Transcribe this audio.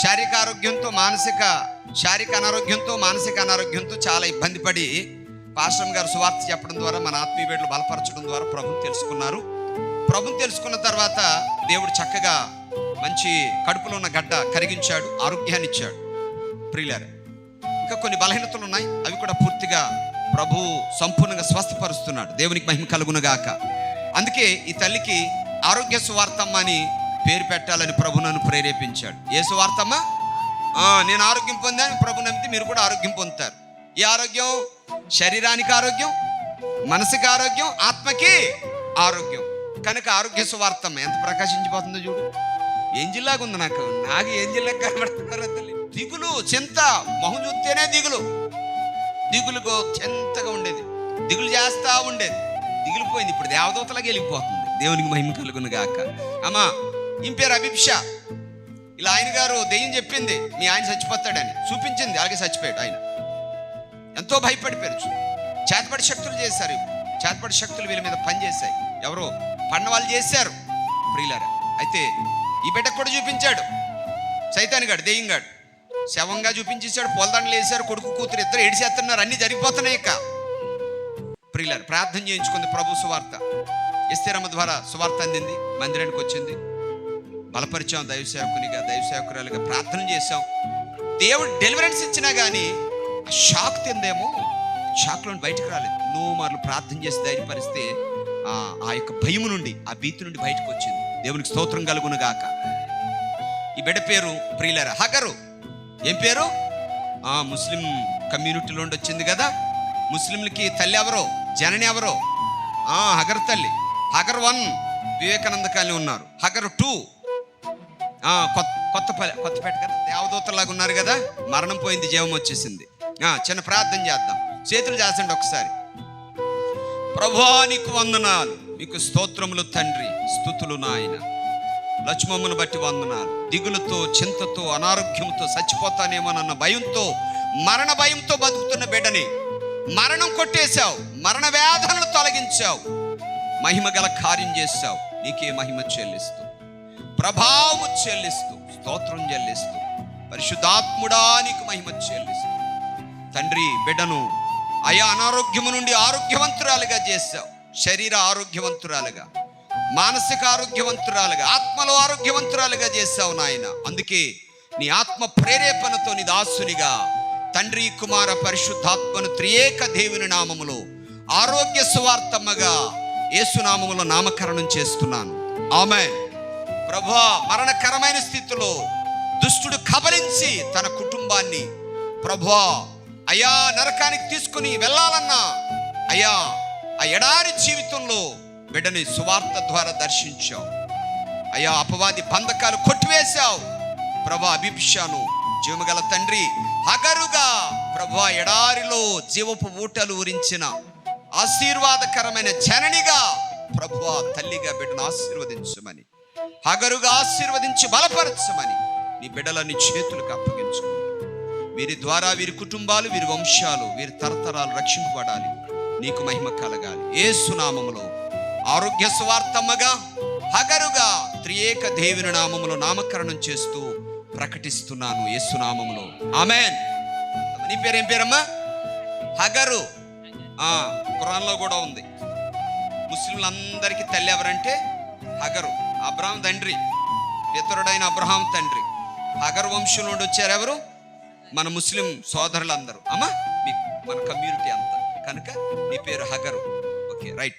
శారీరక ఆరోగ్యంతో మానసిక శారీరక అనారోగ్యంతో మానసిక అనారోగ్యంతో చాలా ఇబ్బంది పడి పాశ్రం గారు సువార్త చెప్పడం ద్వారా మన ఆత్మీయ బిడ్డలు బలపరచడం ద్వారా ప్రభుని తెలుసుకున్నారు. ప్రభుని తెలుసుకున్న తర్వాత దేవుడు చక్కగా మంచి కడుపులో ఉన్న గడ్డ కరిగించాడు ఆరోగ్యాన్ని ఇచ్చాడు. ప్రియులారు ఇంకా కొన్ని బలహీనతలు ఉన్నాయి. అవి కూడా పూర్తిగా ప్రభు సంపూర్ణంగా స్వస్థపరుస్తున్నాడు. దేవునికి మహిమ కలుగునగాక అందుకే ఈ తల్లికి ఆరోగ్య సువార్తమ్మ అని పేరు పెట్టాలని ప్రభు నన్ను ప్రేరేపించాడు. ఏ సువార్తమ్మ నేను ఆరోగ్యం పొందాను ప్రభు నమ్మితే మీరు కూడా ఆరోగ్యం పొందుతారు. ఈ ఆరోగ్యం? శరీరానికి ఆరోగ్యం మనసుకి ఆరోగ్యం ఆత్మకి ఆరోగ్యం. కనుక ఆరోగ్య సువార్తమ్మ ఎంత ప్రకాశించిపోతుందో చూడు. ఏం జిల్లాగా ఉంది నాకు. నాకు ఏం జిల్లా కనబడుతున్నారో తెలియదు దిగులు చింత మొహం చూస్తేనే దిగులు. దిగులుగో చింతగా ఉండేది. దిగులు చేస్తా ఉండేది. దిగులు పోయింది ఇప్పుడు దేవదూతలాగా వెళ్ళిపోతుంది. దేవునికి మహిమ కలుగును గాక అమ్మా ఈమె పేరు? అభిప్ష ఇలా ఆయన గారు దెయ్యం చెప్పింది మీ ఆయన చచ్చిపోతాడని చూపించింది అలాగే చచ్చిపోయాడు ఆయన. ఎంతో భయపడిపోయారు. చేతపడి శక్తులు చేశారు. చేతపడి శక్తులు వీళ్ళ మీద పనిచేశాయి. ఎవరో పండ వాళ్ళు చేశారు ప్రియులారా. అయితే ఈ బిడ్డకు కూడా చూపించాడు. సైతానిగాడు దెయ్యంగాడు శవంగా చూపించేశాడు పొలదండలు వేశారు కొడుకు కూతురు ఇద్దరు ఏడిసేస్తున్నారు అన్ని జరిగిపోతున్నాయి ఇక. ప్రియులారు ప్రార్థన చేయించుకుంది ప్రభు సువార్త. ఎస్తేరమ్మ ద్వారా సువార్త అందింది మందిరానికి వచ్చింది. బలపరిచాం దైవ సేవకునిగా దైవ సేవకురాలుగా ప్రార్థన చేశాం. దేవుడు డెలివరెన్స్ ఇచ్చినా కానీ షాక్ తిందేమో షాక్లో బయటకు రాలేదు. నువ్వు మార్లు ప్రార్థన చేసి ధైర్యపరిస్తే ఆ ఆ యొక్క భయము నుండి ఆ భీతి నుండి బయటకు వచ్చింది. దేవునికి స్తోత్రం కలుగును గాక. ఈ బిడ్డ పేరు ప్రియులర హగరు. ఏం పేరు? ఆ ముస్లిం కమ్యూనిటీలో వచ్చింది కదా. ముస్లింలకి తల్లి ఎవరో? జనని ఎవరో? హగర్ తల్లి. హగర్ వన్. వివేకానంద కాలనీ ఉన్నారు. హగర్ టూ. కొత్త కొత్త కొత్తపేట కదా? దేవదూతలాగా ఉన్నారు కదా? మరణం పోయింది జీవం వచ్చేసింది. ఆ, చిన్న ప్రార్థన చేద్దాం. చేతులు చేసండి ఒకసారి. ప్రభా నీకు వందనాలు. మీకు స్తోత్రములు తండ్రి. స్థుతులు నాయన. లక్ష్మమ్మను బట్టి వందనాలు. దిగులతో చింతతో అనారోగ్యంతో చచ్చిపోతానేమోనన్న భయంతో మరణ భయంతో బతుకుతున్న బిడ్డని మరణం కొట్టేశావు. మరణ వేదనలు తొలగించావు. మహిమ గల కార్యం చేశావు. నీకే మహిమ చెల్లిస్తూ ప్రభావము చెల్లిస్తూ స్తోత్రం చెల్లిస్తూ పరిశుద్ధాత్ముడానికి మహిమ చెల్లిస్తూ. తండ్రి బిడ్డను అయా అనారోగ్యము నుండి ఆరోగ్యవంతురాలుగా చేశావు. శరీర ఆరోగ్యవంతురాలుగా మానసిక ఆరోగ్యవంతురాలుగా ఆత్మలో ఆరోగ్యవంతురాలుగా చేశావు నాయన. అందుకే నీ ఆత్మ ప్రేరేపణతో నీ దాసునిగా తండ్రి కుమార పరిశుద్ధాత్మను త్రియేక దేవుని నామములో ఆరోగ్య సువార్తమ్మగా యేసునామములో నామకరణం చేస్తున్నాను. ఆమె ప్రభా మరణకరమైన స్థితిలో దుష్టుడు కబలించి తన కుటుంబాన్ని ప్రభా అయా నరకానికి తీసుకుని వెళ్ళాలన్నా అయ్యా ఆ ఎడారి జీవితంలో బిడ్డని సువార్త ద్వారా దర్శించావు. అయ్యా అపవాది బంధకాలు కొట్టివేశావు. ప్రభా అభిప్షాను జీవగల తండ్రి హగరుగా ప్రభా ఎడారిలో జీవపు ఊటలు ఊరించిన ఆశీర్వాదకరమైన జననిగా ప్రభు తల్లిగా బిడ్డను ఆశీర్వదించమని. హగరుగా ఆశీర్వదించి బలపరచమని నీ బిడ్డలని చేతులకు అప్పగించు వీరి ద్వారా వీరి కుటుంబాలు వీరి వంశాలు వీరి తరతరాలు రక్షింపబడాలి. నీకు మహిమ కలగాలి. ఏ సునామములో ఆరోగ్య స్వార్థమ్మగా హగరుగా త్రియేక దేవుని నామములో నామకరణం చేస్తూ ప్రకటిస్తున్నాను యేసునామములో ఆమెన్. నీ పేరేం పేరమ్మా? హగరు. ఆ కూడా ఉంది. ముస్లింలందరికీ తల్లి ఎవరంటే హగరు అబ్రహాం తండ్రి పితరుడైన అబ్రహాం తండ్రి. హగర్ వంశం నుండి వచ్చారు ఎవరు? మన ముస్లిం సోదరులందరూ. అమ్మా మీ మన కమ్యూనిటీ అంతా. కనుక నీ పేరు హగరు ఓకే రైట్.